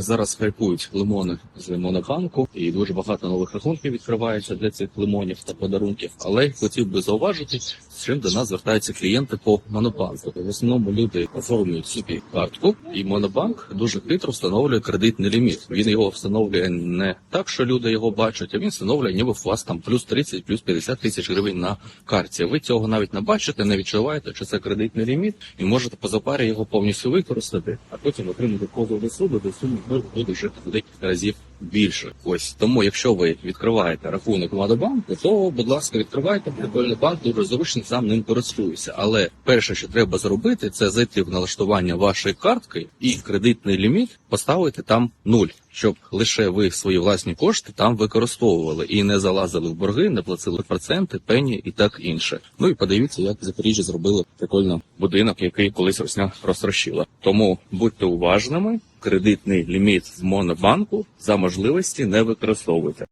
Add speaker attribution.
Speaker 1: Зараз хайпують лимони з монобанку, і дуже багато нових рахунків відкривається для цих лимонів та подарунків. Але хотів би зауважити, з чим до нас звертаються клієнти по монобанку. В основному люди оформлюють собі картку, і монобанк дуже хитро встановлює кредитний ліміт. Він його встановлює не так, що люди його бачать, а він встановлює, ніби у вас там плюс 30, плюс 50 тисяч гривень на карті. Ви цього навіть не бачите, не відчуваєте, що це кредитний ліміт, і можете по запарі його повністю використати, а потім отримати позову суду, де сума може буде вже в разів більше. Ось тому, якщо ви відкриваєте рахунок Монобанку, то будь ласка, відкривайте прикольний банк, дуже зручно сам ним користуюся. Але перше, що треба зробити, це зайти в налаштування вашої картки і кредитний ліміт поставити там нуль. Щоб лише ви свої власні кошти там використовували і не залазили в борги, не платили проценти, пені і так інше. Ну і подивіться, як в Запоріжжі зробили прикольно будинок, який колись росня розтрощила. Тому будьте уважними, кредитний ліміт в монобанку за можливості не використовуйте.